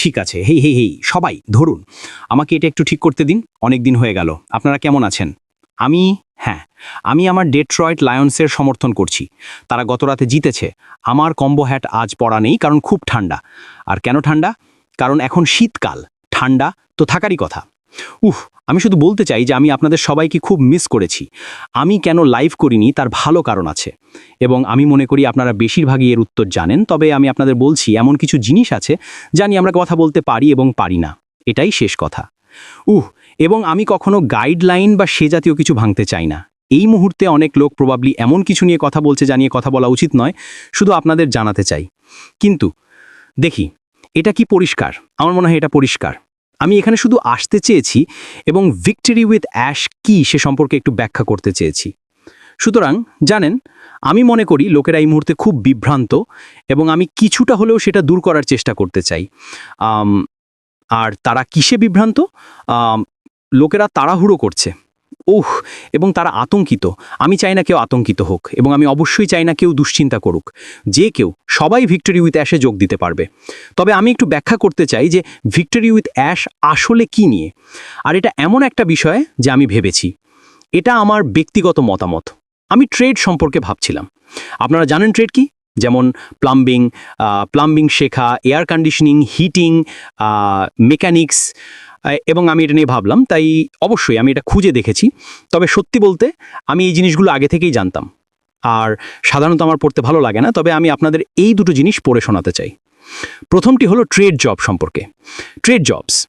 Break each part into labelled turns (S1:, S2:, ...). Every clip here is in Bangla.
S1: ঠিক আছে, হেই হেই হেই, সবাই ধরুন, আমাকে এটা একটু ঠিক করতে দিন, অনেক দিন হয়ে গেল, আপনারা কেমন আছেন? আমি হ্যাঁ আমি আমার ডেট্রয়েড লায়ন্সের সমর্থন করছি, তারা গতরাতে জিতেছে, আমার কম্বো হ্যাট আজ পরা নেই, কারণ খুব ঠান্ডা, আর কেন ঠান্ডা? কারণ এখন শীতকাল, ঠান্ডা তো থাকারই কথা। উহ, আমি শুধু বলতে চাই যে আমি আপনাদের সবাইকে খুব মিস করেছি। আমি কেন লাইভ করিনি তার ভালো কারণ আছে। এবং আমি মনে করি আপনারা বেশিরভাগই এর উত্তর জানেন, তবে আমি আপনাদের বলছি এমন কিছু জিনিস আছে যা নিয়ে আমরা কথা বলতে পারি এবং পারি না। এটাই শেষ কথা। উহ, এবং আমি কখনো গাইডলাইন বা সে জাতীয় কিছু ভাঙতে চাই না। এই মুহূর্তে অনেক লোক প্রবাবলি এমন কিছু নিয়ে কথা বলছে জানিয়ে কথা বলা উচিত নয়, শুধু আপনাদের জানাতে চাই। কিন্তু, দেখি, এটা কি পরিষ্কার? আমার মনে হয় এটা পরিষ্কার। আমি এখানে শুধু আসতে চেয়েছি এবং ভিক্টরি উইথ অ্যাশ কি সে সম্পর্কে একটু ব্যাখ্যা করতে চেয়েছি। সুতরাং, জানেন, আমি মনে করি লোকেরা এই মুহূর্তে খুব বিভ্রান্ত এবং আমি কিছুটা হলেও সেটা দূর করার চেষ্টা করতে চাই। আর তারা কিসে বিভ্রান্ত? লোকেরা তাড়াহুড়ো করছে। ওহ এবং তারা আতঙ্কিত। আমি চাই না কেউ আতঙ্কিত হোক, এবং আমি অবশ্যই চাই না কেউ দুশ্চিন্তা করুক। যে কেউ, সবাই ভিক্টরি উইথ অ্যাশে যোগ দিতে পারবে। তবে আমি একটু ব্যাখ্যা করতে চাই যে ভিক্টরি উইথ অ্যাশ আসলে কি নিয়ে? আর এটা এমন একটা বিষয় যে আমি ভেবেছি। এটা আমার ব্যক্তিগত মতামত। আমি ট্রেড সম্পর্কে ভাবছিলাম। আপনারা জানেন ট্রেড কি? যেমন প্লাম্বিং প্লাম্বিং শেখা, এয়ার কন্ডিশনিং, হিটিং মেকানিক্স এবং আমি এটা নিয়ে ভাবলাম, তাই অবশ্যই আমি এটা খুঁজে দেখেছি। তবে সত্যি বলতে আমি এই জিনিসগুলো আগে থেকেই জানতাম। আর সাধারণত আমার পড়তে ভালো লাগে না, তবে আমি আপনাদের এই দুটো জিনিস পড়ে শোনাতে চাই। প্রথমটি হলো ট্রেড জব সম্পর্কে। Trade jobs.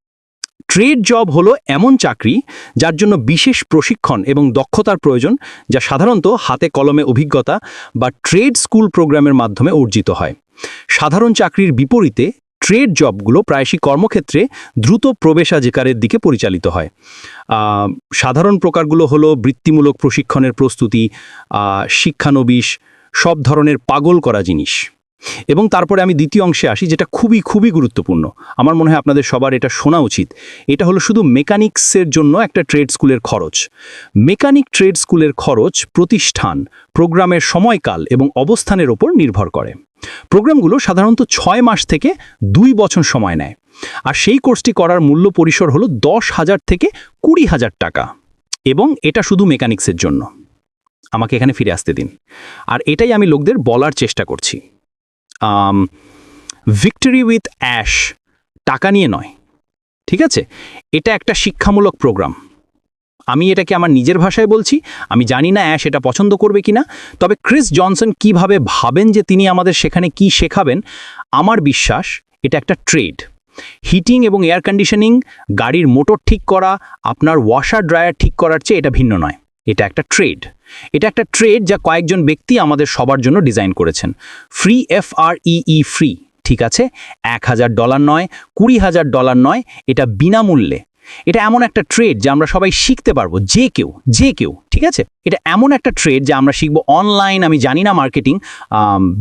S1: ট্রেড জব হলো এমন চাকরি যার জন্য বিশেষ প্রশিক্ষণ এবং দক্ষতার প্রয়োজন, যা সাধারণত হাতে কলমে অভিজ্ঞতা বা ট্রেড স্কুল প্রোগ্রামের মাধ্যমে অর্জিত হয়। সাধারণ চাকরির বিপরীতে ট্রেড জবগুলো প্রায়শই কর্মক্ষেত্রে দ্রুত প্রবেশাধিকারের দিকে পরিচালিত হয়। সাধারণ প্রকারগুলো হলো বৃত্তিমূলক প্রশিক্ষণের প্রস্তুতি শিক্ষানবিশ, সব ধরনের পাগল করা জিনিস। এবং তারপরে আমি দ্বিতীয় অংশে আসি, যেটা খুবই খুবই গুরুত্বপূর্ণ। আমার মনে হয় আপনাদের সবার এটা শোনা উচিত। এটা হলো শুধু মেকানিক্সের জন্য একটা ট্রেড স্কুলের খরচ। মেকানিক ট্রেড স্কুলের খরচ প্রতিষ্ঠান, প্রোগ্রামের সময়কাল এবং অবস্থানের ওপর নির্ভর করে। প্রোগ্রামগুলো সাধারণত ছয় মাস থেকে দুই বছর সময় নেয়। আর সেই কোর্সটি করার মূল্য পরিসর হলো দশ হাজার থেকে কুড়ি হাজার টাকা। এবং এটা শুধু মেকানিক্সের জন্য। আমাকে এখানে ফিরে আসতে দিন। আর এটাই আমি লোকদের বলার চেষ্টা করছি। ভিক্টরি উইথ অ্যাশ টাকা নিয়ে নয়, ঠিক আছে? এটা একটা শিক্ষামূলক প্রোগ্রাম আমি এটাকে আমার নিজের ভাষায় বলছি, আমি জানি না অ্যাশ এটা পছন্দ করবে কিনা, তবে ক্রিস জনসন কীভাবে ভাবেন যে তিনি আমাদের সেখানে কি শেখাবেন, আমার বিশ্বাস এটা একটা ট্রেড হিটিং এবং এয়ার কন্ডিশনিং গাড়ির মোটর ঠিক করা, আপনার ওয়াশার ড্রায়ার ঠিক করার চেয়ে এটা ভিন্ন নয়। এটা একটা ট্রেড এটা একটা ট্রেড যা কয়েকজন ব্যক্তি আমাদের সবার জন্য ডিজাইন করেছেন। Free F R E free ঠিক আছে? এক হাজার ডলার নয়, কুড়ি হাজার ডলার নয়, এটা বিনামূল্যে। এটা এমন একটা ট্রেড যা আমরা সবাই শিখতে পারব, যে কেউ যে কেউ, ঠিক আছে? এটা এমন একটা ট্রেড যা আমরা শিখব অনলাইন আমি জানি না মার্কেটিং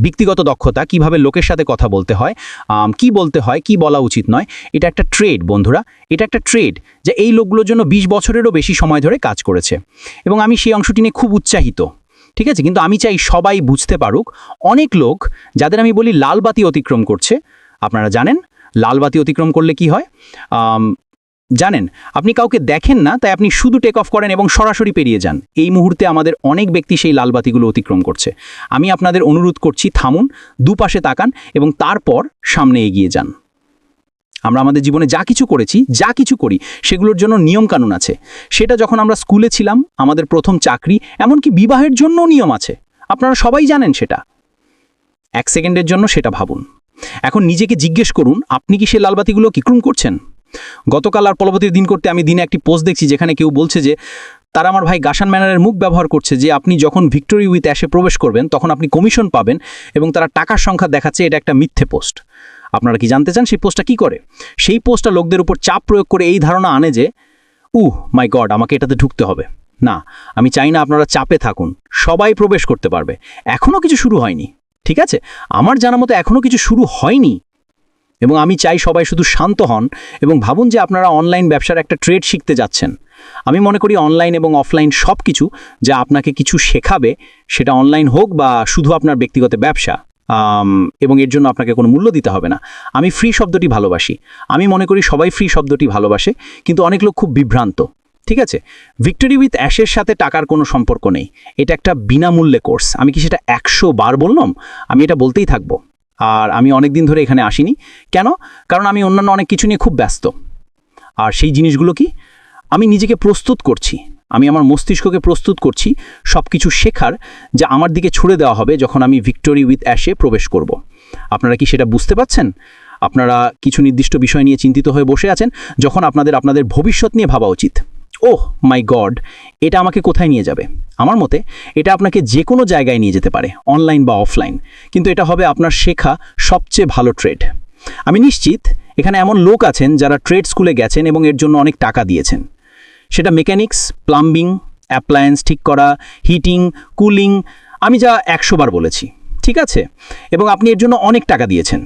S1: ব্যক্তিগত দক্ষতা, কীভাবে লোকের সাথে কথা বলতে হয় কি বলতে হয়, কি বলা উচিত নয়, এটা একটা ট্রেড বন্ধুরা। এটা একটা ট্রেড যা এই লোকগুলোর জন্য ২০ বছরেরও বেশি সময় ধরে কাজ করেছে। এবং আমি সেই অংশটি নিয়ে খুব উৎসাহিত, ঠিক আছে? কিন্তু আমি চাই সবাই বুঝতে পারুক, অনেক লোক, যাদের আমি বলি লাল বাতি অতিক্রম করছে, আপনারা জানেন, লাল বাতি অতিক্রম করলে কি হয়? জানেন, আপনি কাউকে দেখেন না, তাই আপনি শুধু টেক অফ করেন এবং সরাসরি পেরিয়ে যান। এই মুহূর্তে আমাদের অনেক ব্যক্তি সেই লাল বাতিগুলো অতিক্রম করছে। আমি আপনাদের অনুরোধ করছি, থামুন, দুপাশে তাকান এবং তারপর সামনে এগিয়ে যান। আমরা আমাদের জীবনে যা কিছু করেছি, যা কিছু করি, সেগুলোর জন্য নিয়মকানুন আছে। সেটা যখন আমরা স্কুলে ছিলাম, আমাদের প্রথম চাকরি, এমনকি বিবাহের জন্যও নিয়ম আছে। আপনারা সবাই জানেন সেটা। এক সেকেন্ডের জন্য সেটা ভাবুন। এখন নিজেকে জিজ্ঞেস করুন, আপনি কি সে লালবাতিগুলো কিক্রম করছেন? গতকাল আর পরবর্তীর দিন করতে আমি দিনে একটি পোস্ট দেখছি যেখানে কেউ বলছে যে, তারা আমার ভাই গাশান ম্যানারের মুখ ব্যবহার করছে যে আপনি যখন ভিক্টোরি উইথ অ্যাশে প্রবেশ করবেন, তখন আপনি কমিশন পাবেন এবং তারা টাকার সংখ্যা দেখাচ্ছে, এটা একটা মিথ্যে পোস্ট আপনারা কি জানতে চান সেই পোস্টটা কি করে? সেই পোস্টটা লোকদের উপর চাপ প্রয়োগ করে এই ধারণা আনে যে, উহ মাই গড আমাকে এটাতে ঢুকতে হবে। না, আমি চাই না আপনারা চাপে থাকুন, সবাই প্রবেশ করতে পারবে। এখনও কিছু শুরু হয়নি, ঠিক আছে? আমার জানা মতো এখনও কিছু শুরু হয়নি। এবং আমি চাই সবাই শুধু শান্ত হন এবং ভাবুন যে আপনারা অনলাইন ব্যবসার একটা ট্রেড শিখতে যাচ্ছেন। আমি মনে করি অনলাইন এবং অফলাইন সব কিছু যা আপনাকে কিছু শেখাবে, সেটা অনলাইন হোক বা শুধু আপনার ব্যক্তিগত ব্যবসা এবং এর জন্য আপনাকে কোনো মূল্য দিতে হবে না। আমি ফ্রি শব্দটি ভালোবাসি। আমি মনে করি সবাই ফ্রি শব্দটি ভালোবাসে, কিন্তু অনেক লোক খুব বিভ্রান্ত। ঠিক আছে? ভিক্টোরি উইথ অ্যাশের সাথে টাকার কোনো সম্পর্ক নেই। এটা একটা বিনামূল্যে কোর্স আমি কি সেটা একশো বার বললাম? আমি এটা বলতেই থাকব। আর আমি অনেক দিন ধরে এখানে আসিনি। কেন? কারণ আমি অন্যান্য অনেক কিছু নিয়ে খুব ব্যস্ত। আর সেই জিনিসগুলো কি? আমি নিজেকে প্রস্তুত করছি। আমি আমার মস্তিষ্ককে প্রস্তুত করছি সব কিছু শেখার যা আমার দিকে ছুড়ে দেওয়া হবে যখন আমি ভিক্টোরি উইথ অ্যাশে প্রবেশ করব। আপনারা কি সেটা বুঝতে পারছেন আপনারা কিছু নির্দিষ্ট বিষয় নিয়ে চিন্তিত হয়ে বসে আছেন যখন আপনাদের আপনাদের ভবিষ্যৎ নিয়ে ভাবা উচিত। ওহ মাই গড এটা আমাকে কোথায় নিয়ে যাবে? আমার মতে, এটা আপনাকে যে কোনো জায়গায় নিয়ে যেতে পারে অনলাইন বা অফলাইন কিন্তু এটা হবে আপনার শেখা সবচেয়ে ভালো ট্রেড আমি নিশ্চিত এখানে এমন লোক আছেন যারা ট্রেড স্কুলে গেছেন এবং এর জন্য অনেক টাকা দিয়েছেন। সেটা মেকানিক্স প্লাম্বিং অ্যাপ্লায়েন্স ঠিক করা হিটিং কুলিং আমি যা একশো বার বলেছি, ঠিক আছে? এবং আপনি এর জন্য অনেক টাকা দিয়েছেন।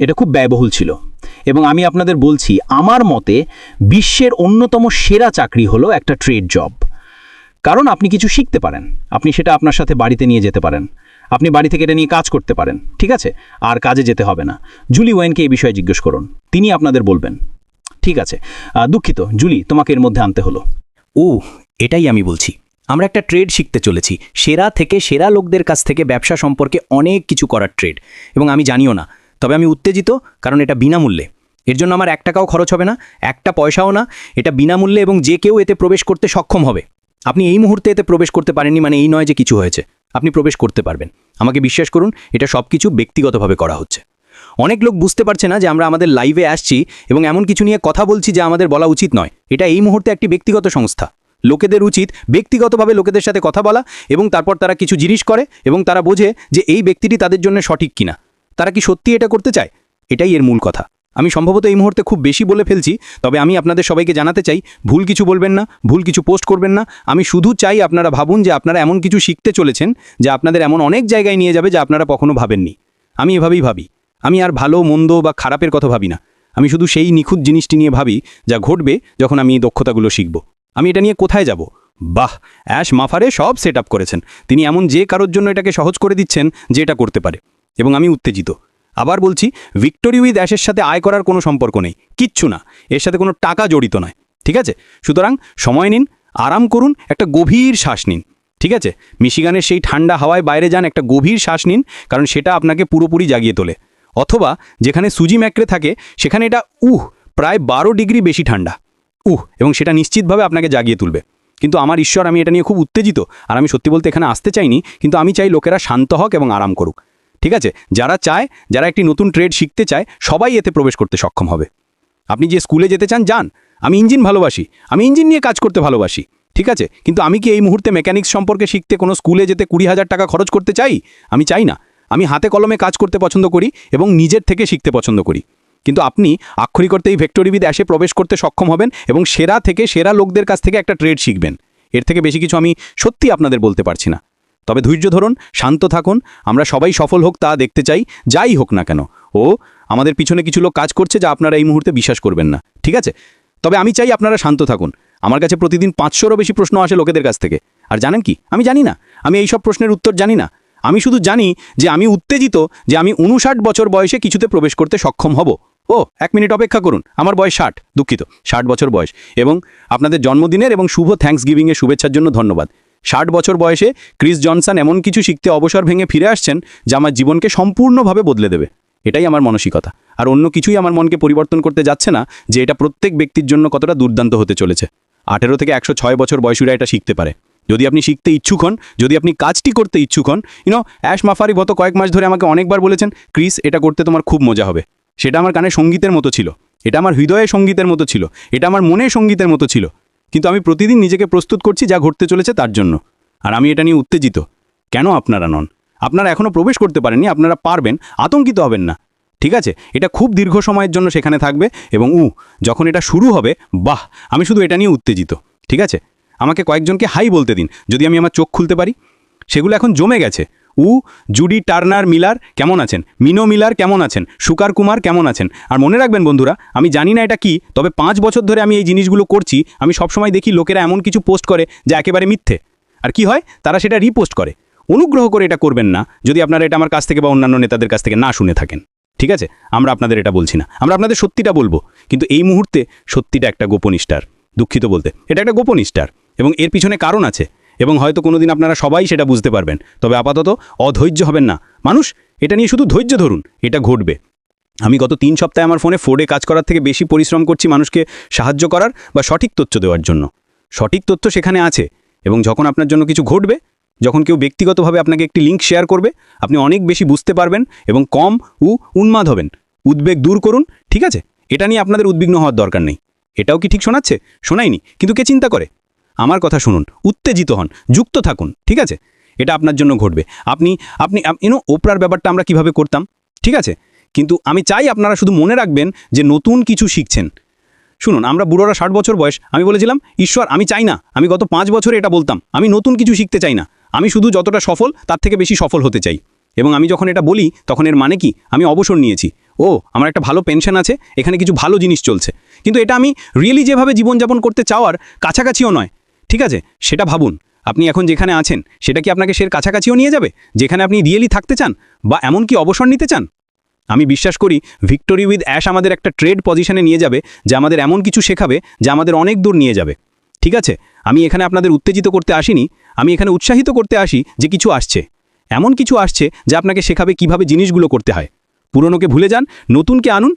S1: এটা খুব ব্যয়বহুল ছিল। এবং আমি আপনাদের বলছি, আমার মতে বিশ্বের অন্যতম সেরা চাকরি হলো একটা ট্রেড জব কারণ আপনি কিছু শিখতে পারেন। আপনি সেটা আপনার সাথে বাড়িতে নিয়ে যেতে পারেন। আপনি বাড়ি থেকে এটা নিয়ে কাজ করতে পারেন, ঠিক আছে? আর কাজে যেতে হবে না। জুলি ওয়েনকে এই বিষয়ে জিজ্ঞেস করুন। তিনি আপনাদের বলবেন। ঠিক আছে। দুঃখিত, জুলি, তোমাকে এর মধ্যে আনতে হলো।
S2: ও, এটাই আমি বলছি। আমরা একটা ট্রেড শিখতে চলেছি। সেরা থেকে সেরা লোকদের কাছ থেকে ব্যবসা সম্পর্কে অনেক কিছু করার ট্রেড এবং আমি জানিও না তবে আমি উত্তেজিত, কারণ এটা বিনামূল্যে। এর জন্য আমার এক টাকাও খরচ হবে না, একটা পয়সাও না, এটা বিনামূল্যে এবং যে কেউ এতে প্রবেশ করতে সক্ষম হবে। আপনি এই মুহূর্তে এতে প্রবেশ করতে পারেননি মানে এই নয় যে কিছু হয়েছে। আপনি প্রবেশ করতে পারবেন। আমাকে বিশ্বাস করুন, এটা সব কিছু ব্যক্তিগতভাবে করা হচ্ছে। অনেক লোক বুঝতে পারছে না যে আমরা আমাদের লাইভে আসছি এবং এমন কিছু নিয়ে কথা বলছি যা আমাদের বলা উচিত নয়। এটা এই মুহূর্তে একটি ব্যক্তিগত সংস্থা। লোকেদের উচিত ব্যক্তিগতভাবে লোকেদের সাথে কথা বলা এবং তারপর তারা কিছু জিনিস করে এবং তারা বোঝে যে এই ব্যক্তিটি তাদের জন্য সঠিক কিনা। তারা কি সত্যি এটা করতে চায়? এটাই এর মূল কথা। আমি সম্ভবত এই মুহূর্তে খুব বেশি বলে ফেলছি, তবে আমি আপনাদের সবাইকে জানাতে চাই, ভুল কিছু বলবেন না, ভুল কিছু পোস্ট করবেন না। আমি শুধু চাই আপনারা ভাবুন যে আপনারা এমন কিছু শিখতে চলেছেন যা আপনাদের এমন অনেক জায়গায় নিয়ে যাবে যা আপনারা কখনো ভাবেননি। আমি এভাবেই ভাবি। আমি আর ভালো, মন্দ বা খারাপের কথা ভাবি না। আমি শুধু সেই নিখুঁত জিনিসটি নিয়ে ভাবি যা ঘটবে যখন আমি এই দক্ষতাগুলো শিখব। আমি এটা নিয়ে কোথায় যাব? বাহ! অ্যাশ মাফারে সব সেট করেছেন। তিনি এমন যে কারোর জন্য এটাকে সহজ করে দিচ্ছেন যে এটা করতে পারে। এবং আমি উত্তেজিত। আবার বলছি, ভিক্টোরি উইথ অ্যাশের সাথে আয় করার কোনো সম্পর্ক নেই। কিচ্ছু না। এর সাথে কোনো টাকা জড়িত নয়। ঠিক আছে? সুতরাং সময় নিন, আরাম করুন, একটা গভীর শ্বাস নিন। ঠিক আছে? মিশিগানের সেই ঠান্ডা হাওয়ায় বাইরে যান, একটা গভীর শ্বাস নিন, কারণ সেটা আপনাকে পুরোপুরি জাগিয়ে তোলে। অথবা যেখানে সুজি ম্যাকড়ে থাকে, সেখানে এটা, উহ, প্রায় বারো ডিগ্রি বেশি ঠান্ডা। উহ, এবং সেটা নিশ্চিতভাবে আপনাকে জাগিয়ে তুলবে। কিন্তু আমার ঈশ্বর, আমি এটা নিয়ে খুব উত্তেজিত। আর আমি সত্যি বলতে এখানে আসতে চাইনি, কিন্তু আমি চাই লোকেরা শান্ত হোক এবং আরাম করুক। ঠিক আছে? যারা চায়, যারা একটি নতুন ট্রেড শিখতে চায়, সবাই এতে প্রবেশ করতে সক্ষম হবে। আপনি যে স্কুলে যেতে চান, যান। আমি ইঞ্জিন ভালোবাসি। আমি ইঞ্জিন নিয়ে কাজ করতে ভালোবাসি। ঠিক আছে? কিন্তু আমি কি এই মুহূর্তে মেকানিক্স সম্পর্কে শিখতে কোনো স্কুলে যেতে কুড়ি হাজার টাকা খরচ করতে চাই? আমি চাই না। আমি হাতে কলমে কাজ করতে পছন্দ করি এবং নিজের থেকে শিখতে পছন্দ করি। কিন্তু আপনি আক্ষরিক করতে এই ভেক্টরিবিদ অ্যাশে প্রবেশ করতে সক্ষম হবেন এবং সেরা থেকে সেরা লোকদের কাছ থেকে একটা ট্রেড শিখবেন। এর থেকে বেশি কিছু আমি সত্যি আপনাদের বলতে পারছি না। তবে ধৈর্য ধরুন, শান্ত থাকুন, আমরা সবাই সফল হোক তা দেখতে চাই, যাই হোক না কেন। ও, আমাদের পিছনে কিছু লোক কাজ করছে যা আপনারা এই মুহূর্তে বিশ্বাস করবেন না, ঠিক আছে? তবে আমি চাই আপনারা শান্ত থাকুন। আমার কাছে প্রতিদিন পাঁচশোরও বেশি প্রশ্ন আসে লোকেদের কাছ থেকে। আর জানেন কি? আমি জানি না। আমি এই সব প্রশ্নের উত্তর জানি না। আমি শুধু জানি যে আমি উত্তেজিত যে আমি উনষাট বছর বয়সে কিছুতে প্রবেশ করতে সক্ষম হব। ও, এক মিনিট অপেক্ষা করুন। আমার বয়স ষাট, দুঃখিত। ষাট বছর বয়স। এবং আপনাদের জন্মদিনের এবং শুভ থ্যাঙ্কস গিভিংয়ের শুভেচ্ছার জন্য ধন্যবাদ। ষাট বছর বয়সে ক্রিস জনসন এমন কিছু শিখতে অবসর ভেঙে ফিরে আসছেন যা আমার জীবনকে সম্পূর্ণভাবে বদলে দেবে। এটাই আমার মানসিকতা। আর অন্য কিছুই আমার মনকে পরিবর্তন করতে যাচ্ছে না যে এটা প্রত্যেক ব্যক্তির জন্য কতটা দুর্দান্ত হতে চলেছে। আঠেরো থেকে একশো ছয় বছর বয়সীরা এটা শিখতে পারে। যদি আপনি শিখতে ইচ্ছুক হন, যদি আপনি কাজটি করতে ইচ্ছুক হন ইউনো অ্যাশ মাফারি গত কয়েক মাস ধরে আমাকে অনেকবার বলেছেন, ক্রিস, এটা করতে তোমার খুব মজা হবে। সেটা আমার কানে সঙ্গীতের মতো ছিল। এটা আমার হৃদয়ে সঙ্গীতের মতো ছিল। এটা আমার মনে সঙ্গীতের মতো ছিল। কিন্তু আমি প্রতিদিন নিজেকে প্রস্তুত করছি যা ঘটতে চলেছে তার জন্য। আর আমি এটা নিয়ে উত্তেজিত। কেন আপনারা নন? আপনারা এখনও প্রবেশ করতে পারেননি, আপনারা পারবেন, আতঙ্কিত হবেন না। ঠিক আছে? এটা খুব দীর্ঘ সময়ের জন্য সেখানে থাকবে এবং উ, যখন এটা শুরু হবে, বাহ, আমি শুধু এটা নিয়ে উত্তেজিত। ঠিক আছে? আমাকে কয়েকজনকে হাই বলতে দিন, যদি আমি আমার চোখ খুলতে পারি। সেগুলো এখন জমে গেছে। উ, জুডি টার্নার মিলার কেমন আছেন? মিনো মিলার কেমন আছেন? সুকার কুমার কেমন আছেন? আর মনে রাখবেন বন্ধুরা, আমি জানি না এটা কি, তবে পাঁচ বছর ধরে আমি এই জিনিসগুলো করছি, আমি সবসময় দেখি লোকেরা এমন কিছু পোস্ট করে যা একেবারে মিথ্যে। আর কি হয়? তারা সেটা রিপোস্ট করে।
S1: অনুগ্রহ করে এটা করবেন না, যদি আপনারা এটা আমার কাছ থেকে বা অন্যান্য নেতাদের কাছ থেকে না শুনে থাকেন। ঠিক আছে? আমরা আপনাদের এটা বলছি না। আমরা আপনাদের সত্যিটা বলব। কিন্তু এই মুহূর্তে সত্যিটা একটা গোপন স্টার, দুঃখিত বলতে। এটা একটা গোপন স্টার এবং এর পিছনে কারণ আছে। এবং হয়তো কোনোদিন আপনারা সবাই সেটা বুঝতে পারবেন। তবে আপাতত অধৈর্য হবেন না। মানুষ, এটা নিয়ে শুধু ধৈর্য ধরুন, এটা ঘটবে। আমি গত তিন সপ্তাহে আমার ফোনে ফোর্ডে কাজ করার থেকে বেশি পরিশ্রম করছি মানুষকে সাহায্য করার বা সঠিক তথ্য দেওয়ার জন্য। সঠিক তথ্য সেখানে আছে এবং যখন আপনার জন্য কিছু ঘটবে, যখন কেউ ব্যক্তিগতভাবে আপনাকে একটি লিঙ্ক শেয়ার করবে, আপনি অনেক বেশি বুঝতে পারবেন এবং কম ও উন্মাদ হবেন। উদ্বেগ দূর করুন, ঠিক আছে? এটা নিয়ে আপনাদের উদ্বিগ্ন হওয়ার দরকার নেই। এটাও কি ঠিক শোনাচ্ছে? শোনায়নি কিন্তু কে চিন্তা করে? আমার কথা শুনুন, উত্তেজিত হন, যুক্ত থাকুন, ঠিক আছে? এটা আপনার জন্য ঘটবে। আপনি আপনি ইউনো ওপরার ব্যাপারটা আমরা কীভাবে করতাম, ঠিক আছে? কিন্তু আমি চাই আপনারা শুধু মনে রাখবেন যে নতুন কিছু শিখছেন। শুনুন, আমরা বুড়োরা ষাট বছর বয়স, আমি বলেছিলাম, ঈশ্বর, আমি চাই না, আমি গত পাঁচ বছরে এটা বলতাম, আমি নতুন কিছু শিখতে চাই না, আমি শুধু যতটা সফল, তার থেকে বেশি সফল হতে চাই। এবং আমি যখন এটা বলি, তখন এর মানে কি? আমি অবসর নিয়েছি। ও, আমার একটা ভালো পেনশন আছে, এখানে কিছু ভালো জিনিস চলছে। কিন্তু এটা আমি রিয়েলি যেভাবে জীবনযাপন করতে চাওয়ার, কাছাকাছিও নয়। ঠিক আছে? সেটা ভাবুন। আপনি এখন যেখানে আছেন, সেটা কি আপনাকে সের কাছাকাছিও নিয়ে যাবে? যেখানে আপনি রিয়েলি থাকতে চান বা এমন কি অবসর নিতে চান? আমি বিশ্বাস করি ভিক্টোরি উইথ অ্যাশ আমাদের একটা ট্রেড পজিশনে নিয়ে যাবে, যা আমাদের এমন কিছু শেখাবে, যা আমাদের অনেক দূর নিয়ে যাবে। ঠিক আছে? আমি এখানে আপনাদের উত্তেজিত করতে আসিনি, আমি এখানে উৎসাহিত করতে আসি যে কিছু আসছে। এমন কিছু আসছে যা আপনাকে শেখাবে কীভাবে জিনিসগুলো করতে হয়। পুরনোকে ভুলে যান, নতুনকে আনুন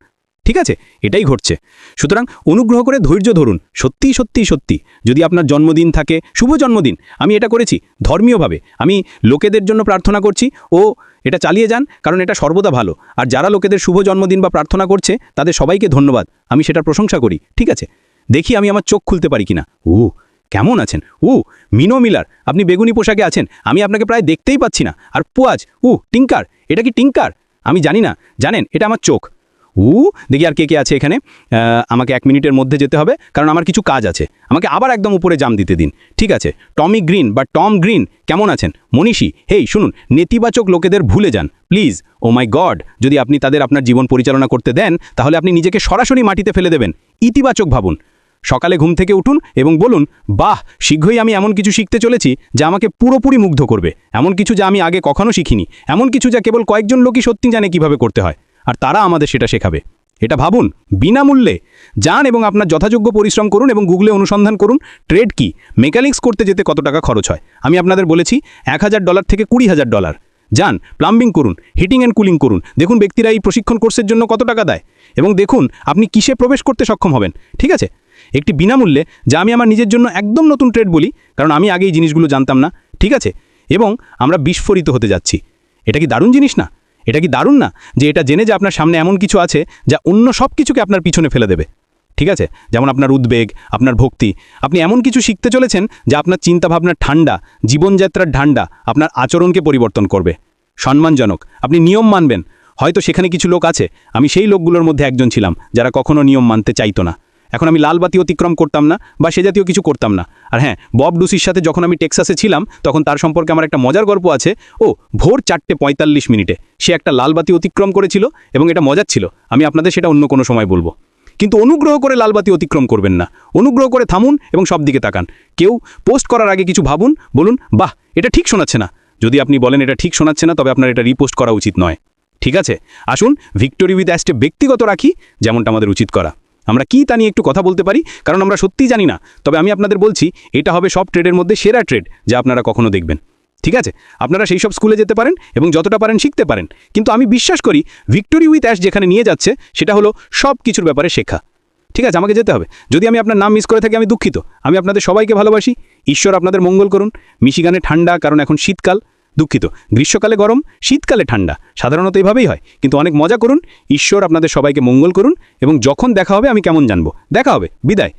S1: ঠিক আছে? এটাই ঘটছে। সুতরাং অনুগ্রহ করে ধৈর্য ধরুন। সত্যিই সত্যিই সত্যি। যদি আপনার জন্মদিন থাকে, শুভ জন্মদিন। আমি এটা করেছি ধর্মীয়ভাবে। আমি লোকেদের জন্য প্রার্থনা করছি। ও, এটা চালিয়ে যান, কারণ এটা সর্বদা ভালো। আর যারা লোকেদের শুভ জন্মদিন বা প্রার্থনা করছে, তাদের সবাইকে ধন্যবাদ। আমি সেটা প্রশংসা করি। ঠিক আছে? দেখি আমি আমার চোখ খুলতে পারি কিনা। ও, কেমন আছেন? উ মিনো মিলার, আপনি বেগুনি পোশাকে আছেন। আমি আপনাকে প্রায় দেখতেই পাচ্ছি না। আর পুয়াজ উ টিঙ্কার এটা কি টিঙ্কার আমি জানি না। জানেন, এটা আমার চোখ। উ, দেখি আর কে কে আছে এখানে। আমাকে এক মিনিটের মধ্যে যেতে হবে, কারণ আমার কিছু কাজ আছে। আমাকে আবার একদম উপরে জাম দিতে দিন, ঠিক আছে? টমি গ্রিন বা টম গ্রিন, কেমন আছেন? মনীষী, হেই, শুনুন, নেতিবাচক লোকেদের ভুলে যান, প্লিজ। ও মাই গড, যদি আপনি তাদের আপনার জীবন পরিচালনা করতে দেন, তাহলে আপনি নিজেকে সরাসরি মাটিতে ফেলে দেবেন। ইতিবাচক ভাবুন। সকালে ঘুম থেকে উঠুন এবং বলুন, বাহ, শীঘ্রই আমি এমন কিছু শিখতে চলেছি যা আমাকে পুরোপুরি মুগ্ধ করবে। এমন কিছু যা আমি আগে কখনো শিখিনি। এমন কিছু যা কেবল কয়েকজন লোকই সত্যি জানে কীভাবে করতে হয়। আর তারা আমাদের সেটা শেখাবে। এটা ভাবুন, বিনামূল্যে যান এবং আপনার যথাযোগ্য পরিশ্রম করুন এবং গুগলে অনুসন্ধান করুন, ট্রেড কি? মেকানিক্স করতে যেতে কত টাকা খরচ হয়? আমি আপনাদের বলেছি, এক হাজার ডলার থেকে কুড়ি হাজার ডলার। যান, প্লাম্বিং করুন, হিটিং অ্যান্ড কুলিং করুন। দেখুন ব্যক্তিরা এই প্রশিক্ষণ কোর্সের জন্য কত টাকা দেয়। এবং দেখুন, আপনি কিসে প্রবেশ করতে সক্ষম হবেন। ঠিক আছে? একটি বিনামূল্যে, যা আমি আমার নিজের জন্য একদম নতুন ট্রেড বলি, কারণ আমি আগে এই জিনিসগুলো জানতাম না। ঠিক আছে? এবং আমরা বিস্ফোরিত হতে যাচ্ছি। এটা কি দারুণ জিনিস না? এটা কি দারুণ না? যে এটা জেনে যে আপনার সামনে এমন কিছু আছে যা অন্য সব কিছুকে আপনার পিছনে ফেলে দেবে। ঠিক আছে? যেমন আপনার উদ্বেগ, আপনার ভক্তি। আপনি এমন কিছু শিখতে চলেছেন যা আপনার চিন্তাভাবনার ঠান্ডা, জীবনযাত্রার ঠান্ডা, আপনার আচরণকে পরিবর্তন করবে। সম্মানজনক। আপনি নিয়ম মানবেন। হয়তো সেখানে কিছু লোক আছে। আমি সেই লোকগুলোর মধ্যে একজন ছিলাম, যারা কখনো নিয়ম মানতে চাইতো না। এখন আমি লালবাতি অতিক্রম করতাম না বা সে জাতীয় কিছু করতাম না। আর হ্যাঁ বব ডুসির সাথে যখন আমি টেক্সাসে ছিলাম, তখন তার সম্পর্কে আমার একটা মজার গল্প আছে। ও, ভোর চারটে পঁয়তাল্লিশ মিনিটে। সে একটা লালবাতি অতিক্রম করেছিল এবং এটা মজার ছিল। আমি আপনাদের সেটা অন্য কোনো সময় বলব। কিন্তু অনুগ্রহ করে লালবাতি অতিক্রম করবেন না। অনুগ্রহ করে থামুন এবং সব দিকে তাকান। কেউ পোস্ট করার আগে কিছু ভাবুন, বলুন, বাহ, এটা ঠিক শোনাচ্ছে না। যদি আপনি বলেন, এটা ঠিক শোনাচ্ছে না, তবে আপনার এটা রিপোস্ট করা উচিত নয়। ঠিক আছে? আসুন, ভিক্টোরি উইথ অ্যাস্টে ব্যক্তিগত রাখি, যেমনটা আমাদের উচিত করা। আমরা কি তা নিয়ে একটু কথা বলতে পারি? কারণ আমরা সত্যিই জানি না। তবে আমি আপনাদের বলছি, এটা হবে সব ট্রেডের মধ্যে সেরা ট্রেড যা আপনারা কখনো দেখবেন। ঠিক আছে? আপনারা সেই সব স্কুলে যেতে পারেন এবং যতটা পারেন শিখতে পারেন। কিন্তু আমি বিশ্বাস করি, ভিক্টোরি উইথ অ্যাশ যেখানে নিয়ে যাচ্ছে, সেটা হলো সব কিছুর ব্যাপারে শেখা। ঠিক আছে? আমাকে যেতে হবে। যদি আমি আপনার নাম মিস করে থাকি, আমি দুঃখিত। আমি আপনাদের সবাইকে ভালোবাসি। ঈশ্বর আপনাদের মঙ্গল করুন। মিশিগানে ঠান্ডা, কারণ এখন শীতকাল। দুঃখিত। গ্রীষ্মকালে গরম, শীতকালে ঠান্ডা। সাধারণত এভাবেই হয়। কিন্তু অনেক মজা করুন। ঈশ্বর আপনাদের সবাইকে মঙ্গল করুন এবং যখন দেখা হবে আমি কেমন জানব। দেখা হবে। বিদায়।